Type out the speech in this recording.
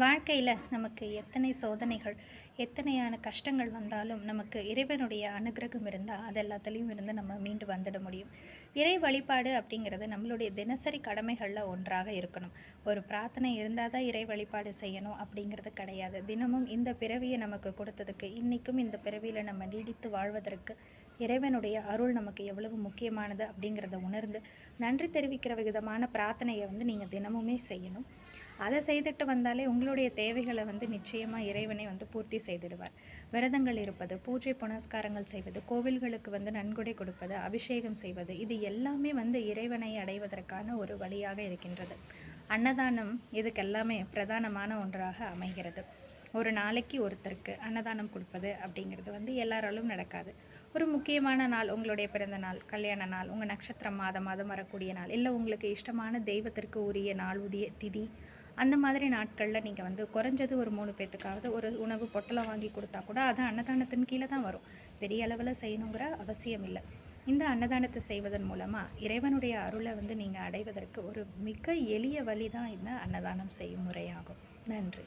வாழ்க்கையில் நமக்கு எத்தனை சோதனைகள் எத்தனையான கஷ்டங்கள் வந்தாலும் நமக்கு இறைவனுடைய அனுகிரகம் இருந்தால் அது எல்லாத்துலேயும் இருந்து நம்ம மீண்டு வந்துட முடியும். இறை வழிபாடு அப்படிங்கிறது நம்மளுடைய தினசரி கடமைகளில் ஒன்றாக இருக்கணும். ஒரு பிரார்த்தனை இருந்தால் தான் இறை வழிபாடு செய்யணும் அப்படிங்கிறது கிடையாது. தினமும் இந்த பிறவியை நமக்கு கொடுத்ததுக்கு இன்றைக்கும் இந்த பிறவியில் நம்ம நீடித்து வாழ்வதற்கு இறைவனுடைய அருள் நமக்கு எவ்வளவு முக்கியமானது அப்படிங்கிறத உணர்ந்து நன்றி தெரிவிக்கிற விதமான பிரார்த்தனையை வந்து நீங்கள் தினமுமே செய்யணும். அதை செய்துட்டு வந்தாலே உங்களுடைய தேவைகளை வந்து நிச்சயமாக இறைவனை வந்து பூர்த்தி செய்திடுவார். விரதங்கள் இருப்பது பூஜை புனஸ்காரங்கள் செய்வது கோவில்களுக்கு வந்து நன்கொடை கொடுப்பது அபிஷேகம் செய்வது இது எல்லாமே வந்து இறைவனை அடைவதற்கான ஒரு வழியாக இருக்கின்றது. அன்னதானம் இதுக்கெல்லாமே பிரதானமான ஒன்றாக அமைகிறது. ஒரு நாளைக்கு ஒருத்தருக்கு அன்னதானம் கொடுப்பது அப்படிங்கிறது வந்து எல்லாராலும் நடக்காது. ஒரு முக்கியமான நாள் உங்களுடைய பிறந்த நாள் கல்யாண நாள் உங்கள் நட்சத்திரம் மாதம் மாதம் வரக்கூடிய நாள் இல்லை உங்களுக்கு இஷ்டமான தெய்வத்திற்கு உரிய நாள் உதிய திதி அந்த மாதிரி நாட்களில் நீங்கள் வந்து குறைஞ்சது ஒரு மூணு பேர்த்துக்காவது ஒரு உணவு பொட்டலம் வாங்கி கொடுத்தா கூட அது அன்னதானத்தின் கீழே தான் வரும். பெரிய அளவில் செய்யணுங்கிற அவசியம் இல்லை. இந்த அன்னதானத்தை செய்வதன் மூலமாக இறைவனுடைய அருளை வந்து நீங்கள் அடைவதற்கு ஒரு மிக எளிய வழி தான் இந்த அன்னதானம் செய்யும் முறையாகும். நன்றி.